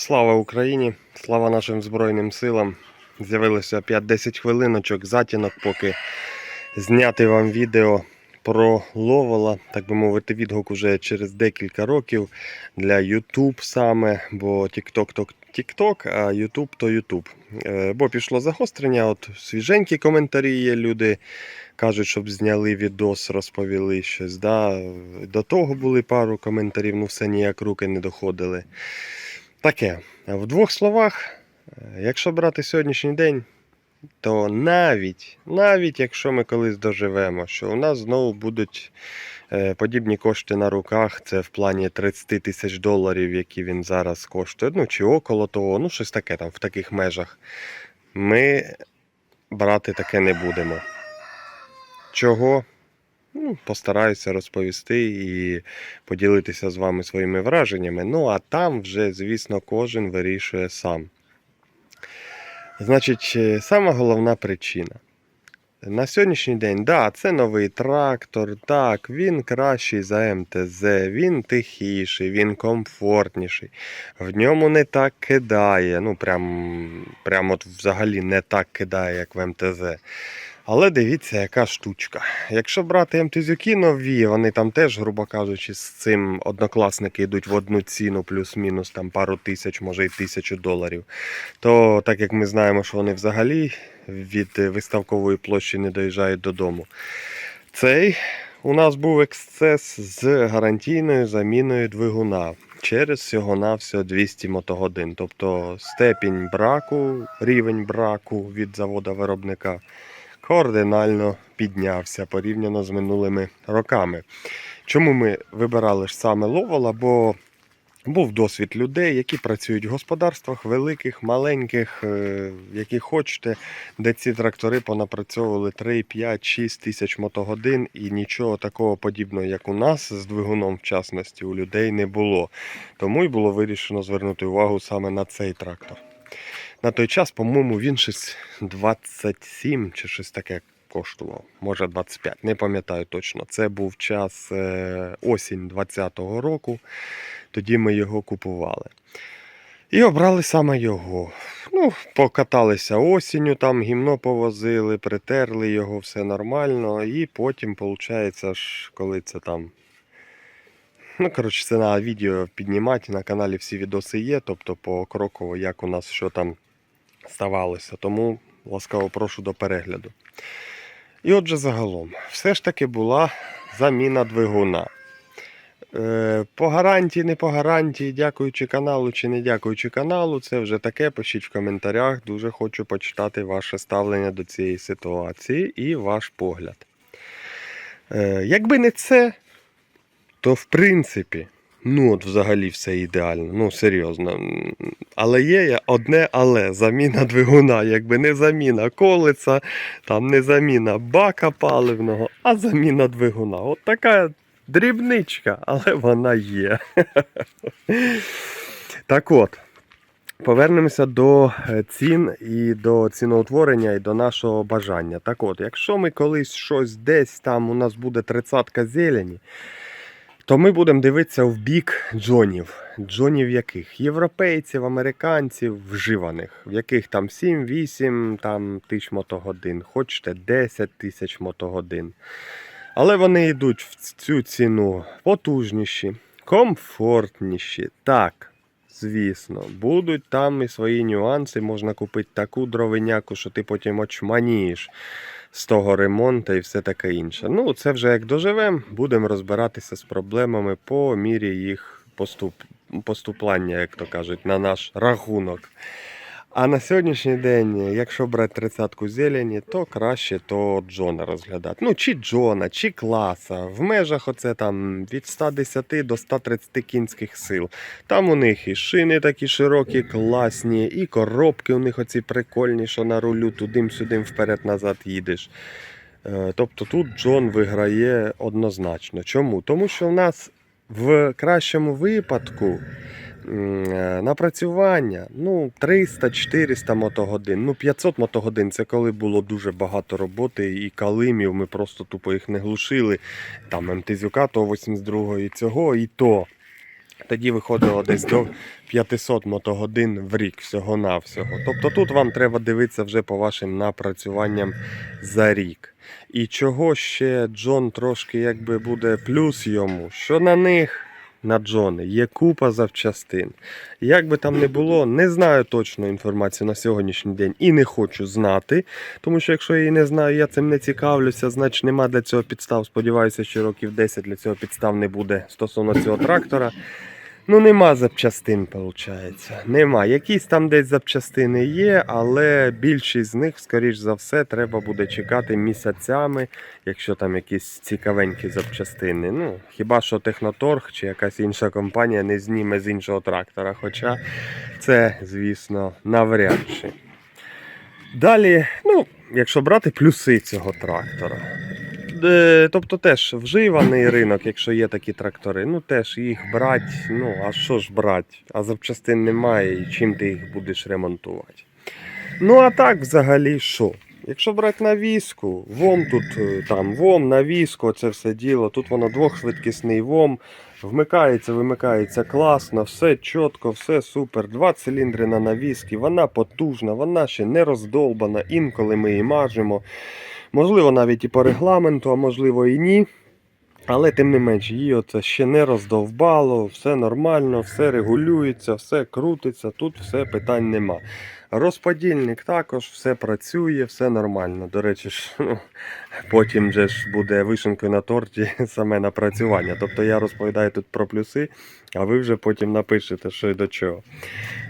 Слава Україні! Слава нашим Збройним силам! З'явилося 5-10 хвилиночок, затінок, поки зняти вам відео про ловола, так би мовити, відгук уже через декілька років для YouTube саме, бо TikTok то TikTok, а YouTube то YouTube. Е, Бо пішло загострення, от свіженькі коментарі є, люди кажуть, щоб зняли відос, розповіли щось. Да? До того були пару коментарів, ну все ніяк руки не доходили. Таке. В двох словах, якщо брати сьогоднішній день, то навіть, навіть якщо ми колись доживемо, що у нас знову будуть е, подібні кошти на руках, це в плані 30 тисяч доларів, які він зараз коштує, ну чи около того, ну щось таке там в таких межах, ми брати таке не будемо. Чого? Ну, постараюся розповісти і поділитися з вами своїми враженнями. Ну, а там вже, звісно, кожен вирішує сам. Значить, е, сама головна причина. На сьогоднішній день, да, це новий трактор, так, він кращий за МТЗ, він тихіший, він комфортніший. В ньому не так кидає. Ну, прям, прям от взагалі не так кидає, як в МТЗ. Але дивіться, яка штучка. Якщо брати МТЗюки нові, вони там теж, грубо кажучи, з цим однокласники йдуть в одну ціну, плюс-мінус там пару тисяч, може й тисячу доларів. То так як ми знаємо, що вони взагалі від виставкової площі не доїжджають додому. Цей у нас був ексцес з гарантійною заміною двигуна через всього-навсього 200 мотогодин. Тобто степінь браку, рівень браку від завода виробника кардинально піднявся порівняно з минулими роками. Чому ми вибирали ж саме ловола? Бо був досвід людей, які працюють в господарствах великих, маленьких, е, які хочете, де ці трактори понапрацьовували 3, 5, 6 тисяч мотогодин і нічого такого подібного, як у нас з двигуном, в частності, у людей не було. Тому й було вирішено звернути увагу саме на цей трактор. На той час, по-моєму, він щось 27 чи щось таке коштував. Може 25, не пам'ятаю точно. Це був час е, осінь 20-го року. Тоді ми його купували. І обрали саме його. Ну, покаталися осінню, там гімно повозили, притерли його, все нормально. І потім, виходить, аж коли це там. Ну, коротше, це на відео піднімати. На каналі всі відоси є, тобто покроково, як у нас що там ставалося. Тому ласкаво прошу до перегляду. І отже, загалом, все ж таки була заміна двигуна. Е, По гарантії, не по гарантії, дякуючи каналу чи не дякуючи каналу, це вже таке. Пишіть в коментарях. Дуже хочу почитати ваше ставлення до цієї ситуації і ваш погляд. Е, Якби не це, то в принципі, ну от взагалі все ідеально. Ну, серйозно. Але є одне але заміна двигуна, якби не заміна колеса, там не заміна бака паливного, а заміна двигуна. От така дрібничка, але вона є. Так от. Повернемося до е, цін і до ціноутворення, і до нашого бажання. Так от, якщо ми колись щось десь там у нас буде тридцятка зелені, то ми будемо дивитися в бік джонів. Джонів яких? Європейців, американців, вживаних, в яких там 7-8 там, тисяч мотогодин, хочете 10 тисяч мотогодин. Але вони йдуть в цю ціну потужніші, комфортніші. Так, звісно, будуть там і свої нюанси. Можна купити таку дровиняку, що ти потім очманієш з того ремонту і все таке інше. Ну, це вже як доживемо, будемо розбиратися з проблемами по мірі їх поступ... поступлення, як то кажуть, на наш рахунок. А на сьогоднішній день, якщо брати тридцятку зелені, то краще то Джона розглядати. Ну, чи Джона, чи класа. В межах оце там від 110 до 130 кінських сил. Там у них і шини такі широкі, класні, і коробки у них оці прикольні, що на рулю тудим-сюдим вперед-назад їдеш. Е, Тобто тут Джон виграє однозначно. Чому? Тому що в нас в кращому випадку напрацювання ну, 300-400 мотогодин. Ну, 500 мотогодин це коли було дуже багато роботи і калимів, ми просто тупо їх не глушили. Там МТЗюка, то 82-го і цього, і то. Тоді виходило десь до 500 мотогодин в рік всього-навсього. Тобто тут вам треба дивитися вже по вашим напрацюванням за рік. І чого ще Джон трошки якби буде плюс йому, що на них, на Джони, є купа запчастин. Як би там не було, не знаю точно інформацію на сьогоднішній день і не хочу знати. Тому що якщо я її не знаю, я цим не цікавлюся, значить нема для цього підстав. Сподіваюся, що років 10 для цього підстав не буде стосовно цього трактора. Ну, нема запчастин, виходить. Нема. Якісь там десь запчастини є, але більшість з них, скоріш за все, треба буде чекати місяцями, якщо там якісь цікавенькі запчастини. Ну, хіба що Техноторг чи якась інша компанія не зніме з іншого трактора. Хоча це, звісно, навряд чи. Далі, ну, якщо брати плюси цього трактора. Е, Тобто теж вживаний ринок, якщо є такі трактори, ну теж їх брати, ну а що ж брати? А запчастин немає, і чим ти їх будеш ремонтувати. Ну а так взагалі що? Якщо брати навіску, ВОМ тут е, там ВОМ, навіску, це все діло. Тут воно двохшвидкісний ВОМ. Вмикається, вимикається класно, все чітко, все супер. Два циліндри на навіски, вона потужна, вона ще не роздолбана. Інколи ми її мажемо. Можливо, навіть і по регламенту, а можливо і ні. Але тим не менш, її оце ще не роздовбало, все нормально, все регулюється, все крутиться, тут все питань нема. Розподільник також, все працює, все нормально. До речі, ж, ну, потім же ж буде вишенкою на торті саме напрацювання. Тобто я розповідаю тут про плюси, а ви вже потім напишете, що і до чого.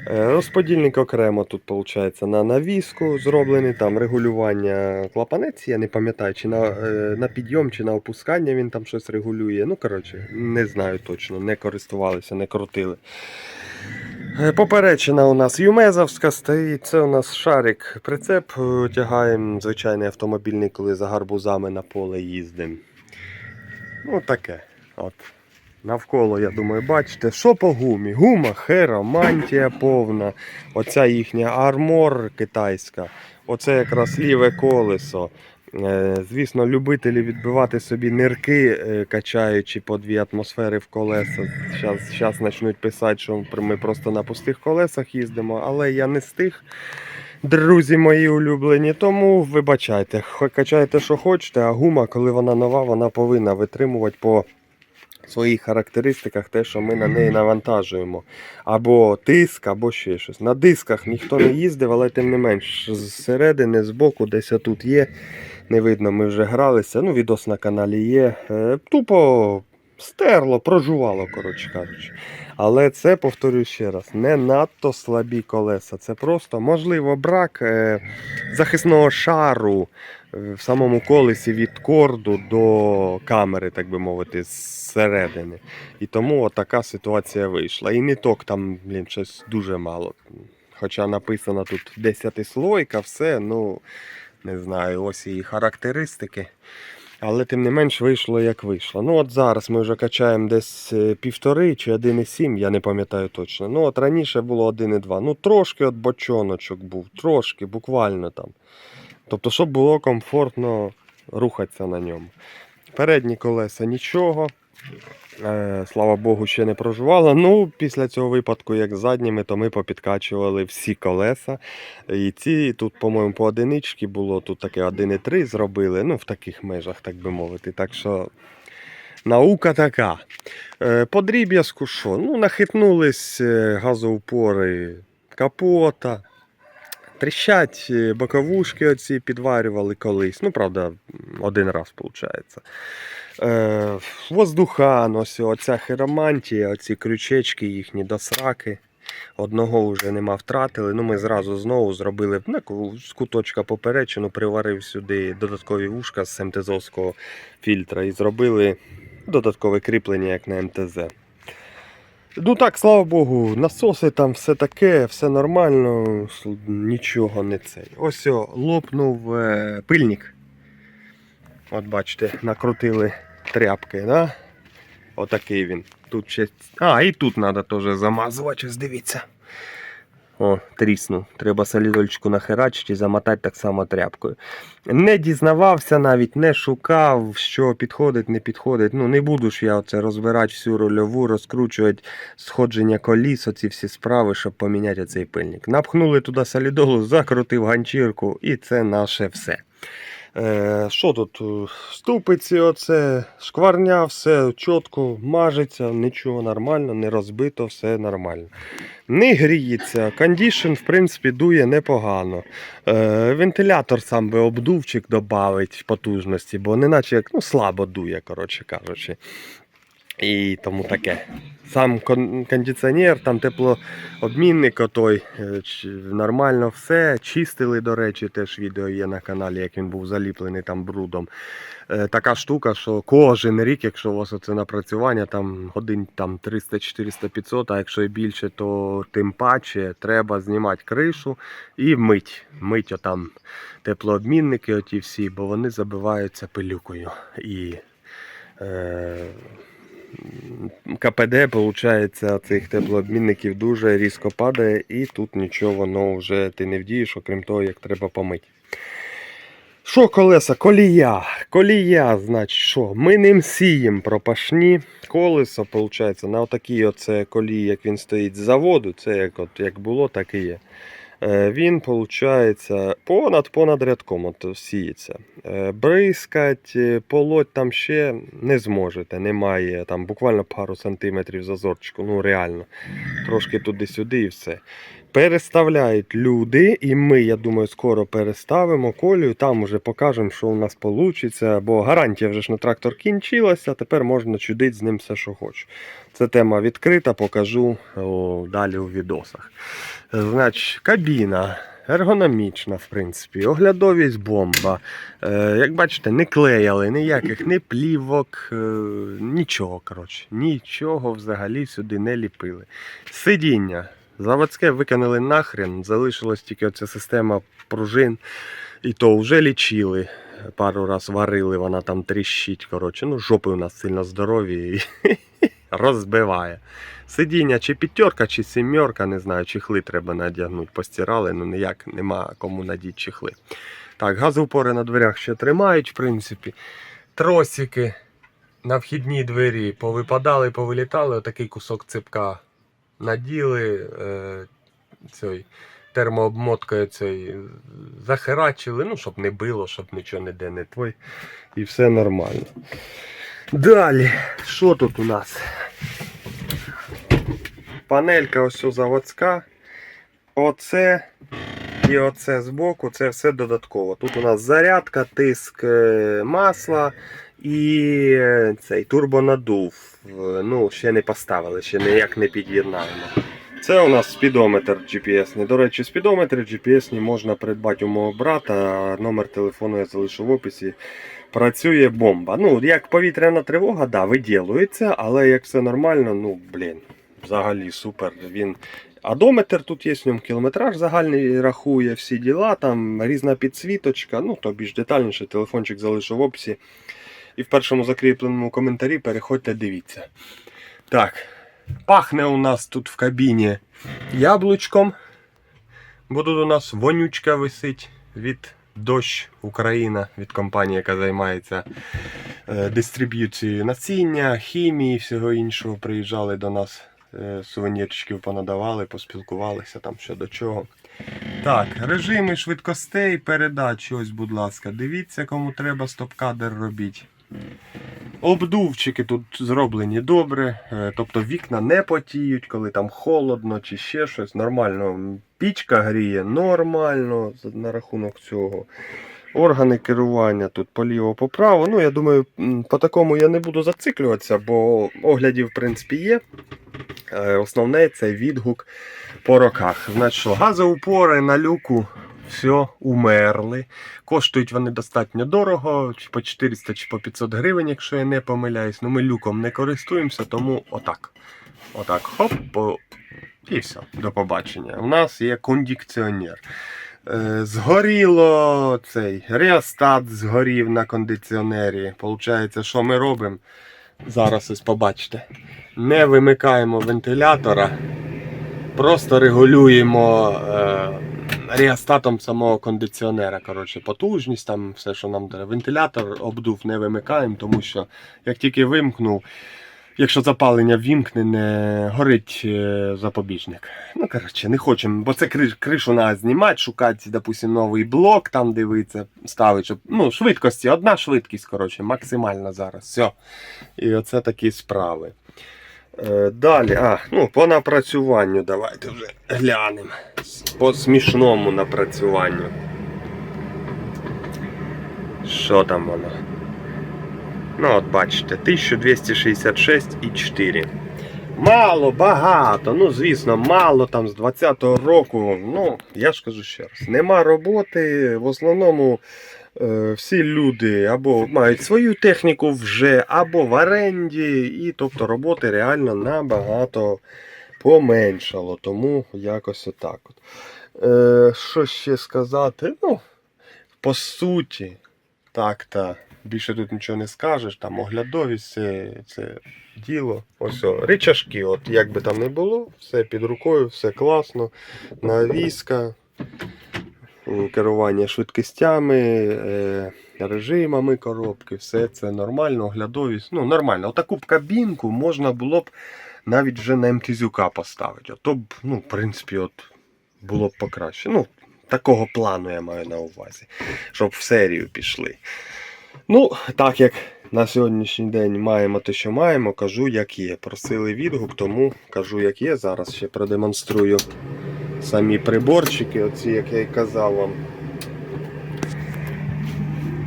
Е, Розподільник окремо тут виходить на навіску зроблений, там регулювання клапанець, я не пам'ятаю, чи на, е, на підйом, чи на опускання він там щось регулює. Ну, коротше, не знаю точно, не користувалися, не крутили. Е, Поперечина у нас Юмезовська стоїть, це у нас шарик прицеп, тягаємо звичайний автомобільний, коли за гарбузами на поле їздимо. Ну таке. От. Навколо, я думаю, бачите, що по гумі? Гума, хера, мантія повна. Оця їхня армор китайська. Оце якраз ліве колесо. Е, Звісно, любителі відбивати собі нирки, е, качаючи по дві атмосфери в колеса. Зараз почнуть писати, що ми просто на пустих колесах їздимо, але я не з тих. Друзі мої улюблені, тому вибачайте, качайте, що хочете, а гума, коли вона нова, вона повинна витримувати по своїх характеристиках те, що ми на неї навантажуємо. Або тиск, або ще щось. На дисках ніхто не їздив, але тим не менш, зсередини, збоку, десь отут є. Не видно, ми вже гралися. Ну, відос на каналі є. Е, Тупо стерло, прожувало, коротше кажучи. Але це, повторюю ще раз, не надто слабі колеса. Це просто, можливо, брак е, захисного шару в самому колесі від корду до камери, так би мовити, зсередини. І тому така ситуація вийшла. І ниток там, блін, щось дуже мало. Хоча написано тут 10 слойка, все, ну не знаю, ось її характеристики. Але тим не менш вийшло як вийшло. Ну от зараз ми вже качаємо десь е, півтори чи 1,7, я не пам'ятаю точно. Ну от раніше було 1,2. Ну трошки от бочоночок був, трошки, буквально там. Тобто, щоб було комфортно рухатися на ньому. Передні колеса нічого. Е, слава Богу, ще не проживало. Ну, після цього випадку, як з задніми, то ми попідкачували всі колеса. І ці тут, по-моєму, по одиничці було, тут таке 1,3 зробили, ну, в таких межах, так би мовити. Так що наука така. Е, по дріб'язку що? Ну, нахитнулись е, газоупори капота. Тріщать е, боковушки оці підварювали колись. Ну, правда, один раз виходить. Е, воздухан, ось оця хиромантія, оці крючечки їхні до сраки. Одного вже нема втратили. Ну, ми зразу знову зробили ну, з куточка поперечину, приварив сюди додаткові вушка з МТЗовського фільтра і зробили додаткове кріплення, як на МТЗ. Ну так, слава Богу, насоси там все таке, все нормально, нічого не цей. Ось о, лопнув е, пильник. От бачите, накрутили тряпки, да? Отакий він. Тут ще. А, і тут треба теж замазувати, ось дивіться. О, тріснув. Треба солідольчику нахерачити і замотати так само тряпкою. Не дізнавався навіть, не шукав, що підходить, не підходить. Ну, не буду ж я оце розбирати всю рольову, розкручувати сходження коліс, оці всі справи, щоб поміняти цей пильник. Напхнули туди солідолу, закрутив ганчірку, і це наше все. Е, що тут? Е, Ступиці, оце, шкварня, все чітко, мажеться, нічого нормально, не розбито, все нормально. Не гріється, кондішн, в принципі, дує непогано. Е, вентилятор сам би обдувчик додавить потужності, бо неначе як ну, слабо дує, коротше кажучи. І тому таке. Сам кондиціонер, там теплообмінник отой, е, нормально все. Чистили, до речі, теж відео є на каналі, як він був заліплений там брудом. Е, Така штука, що кожен рік, якщо у вас оце напрацювання, там годин там 300, 400, 500, а якщо і більше, то тим паче треба знімати кришу і мить. Мить отам теплообмінники, оті всі, бо вони забиваються пилюкою. І е, КПД, виходить, цих теплообмінників дуже різко падає, і тут нічого воно вже ти не вдієш, окрім того, як треба помити. Що колеса? Колія. Колія, значить, що? Ми ним сіємо пропашні. Колесо, виходить, на отакій оце колії, як він стоїть з заводу, це як, от, як було, так і є. Е, Він, виходить, понад понад рядком от, сіється. Е, Бризкать, е, полоть там ще не зможете. Немає там буквально пару сантиметрів зазорчику. Ну реально. Трошки туди-сюди і все. Переставляють люди, і ми, я думаю, скоро переставимо колію. Там уже покажемо, що у нас вийде. Бо гарантія вже ж на трактор кінчилася, тепер можна чудити з ним все, що хочеш. Це тема відкрита, покажу о, далі у відосах. Значить, кабіна. Ергономічна, в принципі, оглядовість бомба. Е, як бачите, не клеяли ніяких ні плівок, е, нічого. коротше, Нічого взагалі сюди не ліпили. Сидіння. Заводське викинули нахрен, залишилась тільки оця система пружин. І то вже лічили. Пару раз варили, вона там тріщить. Коротше. Ну, жопи у нас сильно здорові і розбиває. Сидіння чи п'ятерка, чи сімерка, не знаю, чехли треба надягнути. Постирали, ну ніяк нема кому надіти чехли. Так, газоупори на дверях ще тримають, в принципі. Тросики на вхідній двері повипадали, повилітали. Отакий кусок ципка наділи е, цей, термообмоткою цей, захерачили, ну, щоб не било, щоб нічого ніде не твой. І все нормально. Далі, що тут у нас? Панелька ось заводська. Оце і оце збоку, це все додатково. Тут у нас зарядка, тиск е, масла і е, цей турбонадув. Е, Ну, ще не поставили, ще ніяк не під'єднаємо. Це у нас спідометр GPS. До речі, спідометри GPS можна придбати у мого брата. Номер телефону я залишу в описі. Працює бомба. Ну, як повітряна тривога, да, виділується, але як все нормально, ну, блін, взагалі супер. Він Адометр тут є, в ньому кілометраж загальний рахує всі діла, там різна підсвіточка, ну то більш детальніше, телефончик залишу в описі. І в першому закріпленому коментарі переходьте, дивіться. Так, пахне у нас тут в кабіні яблучком. Бо тут у нас вонючка висить від Дощ Україна від компанії, яка займається е, дистриб'юцією насіння, хімії і всього іншого. Приїжджали до нас е, сувенірчиків понадавали, поспілкувалися там що до чого. Так, режими швидкостей, передач, ось, будь ласка, дивіться, кому треба стоп-кадр робіть. Обдувчики тут зроблені добре, е, тобто вікна не потіють, коли там холодно чи ще щось. Нормально. Пічка гріє нормально на рахунок цього. Органи керування тут поліво поправо. Ну, я думаю, по такому я не буду зациклюватися, бо оглядів, в принципі, є. Е, Основне це відгук по роках. Значить, газоупори на люку все умерли. Коштують вони достатньо дорого, чи по 400 чи по 500 гривень, якщо я не помиляюсь. Ну ми люком не користуємося, тому отак. Отак, хоп, по... і все, до побачення. У нас є кондиціонер. Е, Згоріло цей реостат згорів на кондиціонері. Получається, що ми робимо? Зараз ось побачите. Не вимикаємо вентилятора. просто регулюємо е, реостатом самого кондиціонера. Коротше, потужність, там все, що нам треба. Вентилятор обдув не вимикаємо, тому що як тільки вимкнув, якщо запалення вімкнене, горить е, запобіжник. Ну, коротше, не хочемо, бо це кришу треба знімати, шукати, допустим, новий блок, там дивитися, ставити, щоб ну, швидкості, одна швидкість, коротше, максимальна зараз. Все. І оце такі справи. Е, Далі, а, ну, по напрацюванню давайте вже глянемо. По смішному напрацюванню. Що там воно? Ну, от бачите, 1266,4. Мало, багато. Ну, звісно, мало там з 20-го року. Ну, я ж кажу ще раз, нема роботи. В основному всі люди або мають свою техніку вже, або в оренді, і тобто роботи реально набагато поменшало. Тому якось отак. От. Е, що ще сказати? Ну, по суті, так-та. Більше тут нічого не скажеш, там оглядовість, це, це діло. Ось о, ричажки, от як би там не було, все під рукою, все класно. Навіска, керування швидкостями, е, режимами коробки, все це нормально, оглядовість. Ну, нормально. Отаку б кабінку можна було б навіть вже на МТЗюка поставити. Ото б, ну, в принципі, от було б покраще. Ну, такого плану я маю на увазі, щоб в серію пішли. Ну, так як на сьогоднішній день маємо те, що маємо, кажу, як є. Просили відгук, тому кажу, як є. Зараз ще продемонструю самі приборчики, оці, як я й казав вам.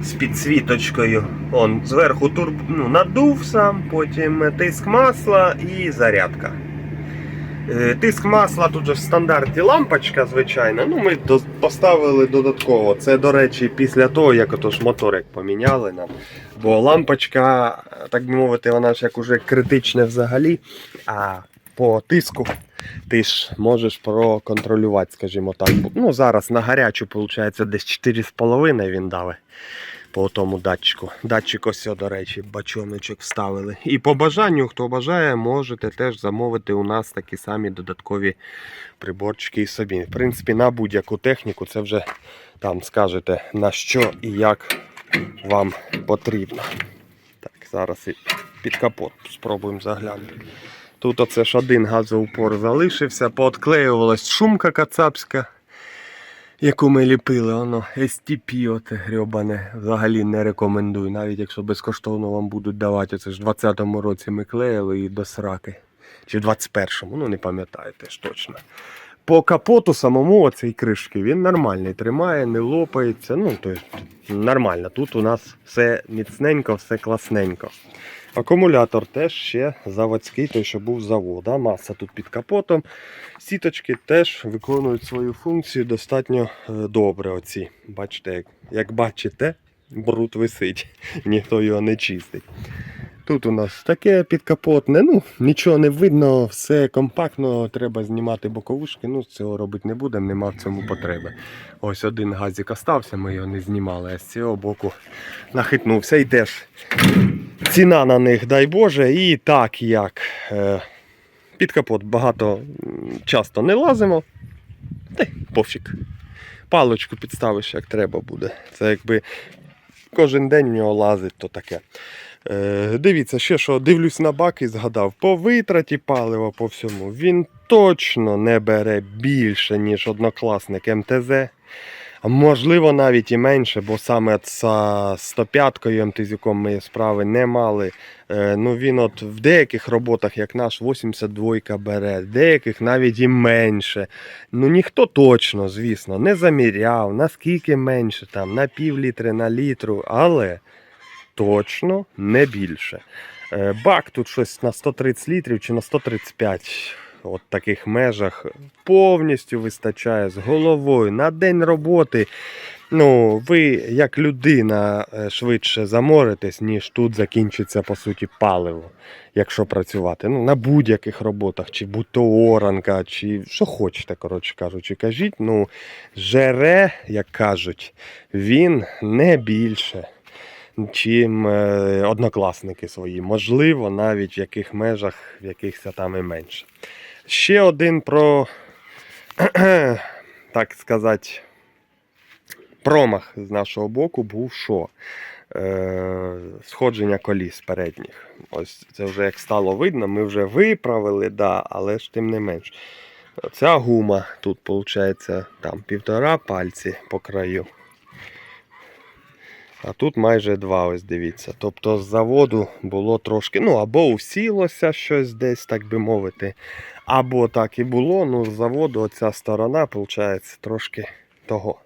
З підсвіточкою. Он зверху турб... ну, надув сам, потім тиск масла і зарядка. Е, Тиск масла тут же в стандарті лампочка, звичайна. Ну, ми поставили додатково. Це, до речі, після того, як отож моторик поміняли нам. Бо лампочка, так би мовити, вона ж як уже критична взагалі. А по тиску ти ж можеш проконтролювати, скажімо так. Ну, зараз на гарячу, виходить, десь 4,5 він дали по тому датчику. Датчик ось, до речі, бачоночок вставили. І по бажанню, хто бажає, можете теж замовити у нас такі самі додаткові приборчики і собі. В принципі, на будь-яку техніку це вже там скажете на що і як вам потрібно. Так, зараз і під капот спробуємо заглянути. Тут оце ж один газоупор залишився, поотклеювалась шумка кацапська яку ми ліпили, воно STP оте грьобане. Взагалі не рекомендую, навіть якщо безкоштовно вам будуть давати. Це ж в 20-му році ми клеїли і до сраки. Чи в 21-му, ну не пам'ятаю теж точно. По капоту самому оцей кришки він нормальний, тримає, не лопається. Ну, то есть, нормально. Тут у нас все міцненько, все класненько. Акумулятор теж ще заводський, той, що був завода. Маса тут під капотом. Сіточки теж виконують свою функцію достатньо е, добре. Оці. Бачите, як, як бачите, бруд висить, ніхто його не чистить. Тут у нас таке підкапотне, ну нічого не видно, все компактно, треба знімати боковушки. Ну, цього робити не будемо, нема в цьому потреби. Ось один газик остався, ми його не знімали, а з цього боку нахитнувся і ціна на них, дай Боже, і так як е, під капот багато часто не лазимо. Та пофіг. Паличку підставиш, як треба буде. Це якби кожен день в нього лазить, то таке. Е, дивіться, ще що дивлюсь на бак і згадав, по витраті палива по всьому він точно не бере більше, ніж однокласник МТЗ. А можливо навіть і менше, бо саме з 105-кою МТЗюком ми справи не мали. Е, ну він от в деяких роботах, як наш 82 бере, деяких навіть і менше. Ну ніхто точно, звісно, не заміряв, наскільки менше, там, на пів літри, на літру, але точно не більше. Е, Бак тут щось на 130 літрів чи на 135. От таких межах повністю вистачає з головою на день роботи. Ну, ви як людина е, швидше заморитесь, ніж тут закінчиться по суті паливо, якщо працювати. Ну, на будь-яких роботах, чи будь то оранка, чи що хочете, коротше кажучи, кажіть. Ну, жере, як кажуть, він не більше чим е, однокласники свої. Можливо, навіть в яких межах, в якихось там і менше. Ще один про так сказати, промах з нашого боку був що? Е, сходження коліс передніх. Ось це вже як стало видно, ми вже виправили, да, але ж тим не менш. Ця гума тут, виходить, там півтора пальці по краю. А тут майже два, ось дивіться. Тобто з заводу було трошки, ну або усілося щось десь, так би мовити, або так і було. Ну, з заводу оця сторона, виходить, трошки того.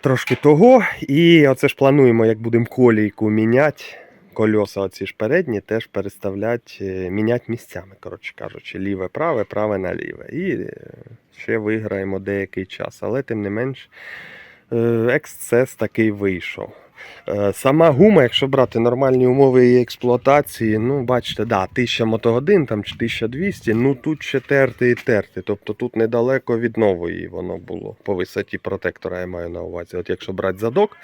Трошки того. І оце ж плануємо, як будемо колійку міняти. Кольоса оці ж передні теж переставляти, е, міняти місцями, коротше кажучи, ліве, праве, праве на ліве. І е, ще виграємо деякий час. Але тим не менш, ексцес такий вийшов. Е, Сама гума, якщо брати нормальні умови її експлуатації, ну бачите, да, 1000 мотогодин там, чи 1200, ну тут ще терти і терти. Тобто тут недалеко від нової воно було по висоті протектора, я маю на увазі. От якщо брати задок,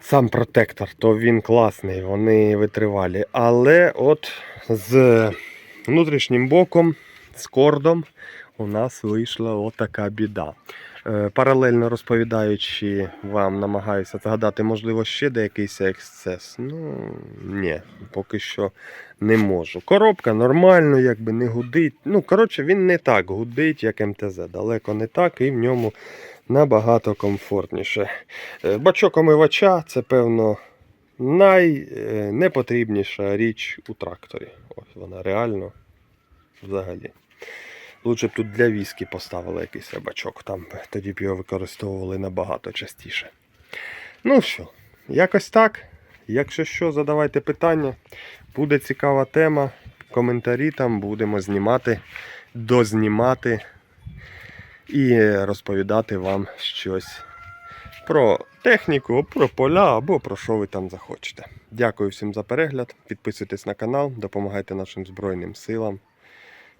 сам протектор, то він класний, вони витривалі. Але от з внутрішнім боком, з кордом, у нас вийшла отака біда. Е, Паралельно розповідаючи вам, намагаюся згадати, можливо, ще деякийсь ексцес. Ну, ні, поки що не можу. Коробка нормально, якби не гудить. Ну, коротше, він не так гудить, як МТЗ. Далеко не так, і в ньому набагато комфортніше. Е, Бачок омивача це, певно, найнепотрібніша річ у тракторі. Ось вона реально взагалі. Лучше б тут для віскі поставили якийсь бачок, там тоді б його використовували набагато частіше. Ну що, якось так. Якщо що, задавайте питання. Буде цікава тема. Коментарі там будемо знімати, дознімати і розповідати вам щось про техніку, про поля або про що ви там захочете. Дякую всім за перегляд. Підписуйтесь на канал, допомагайте нашим Збройним силам.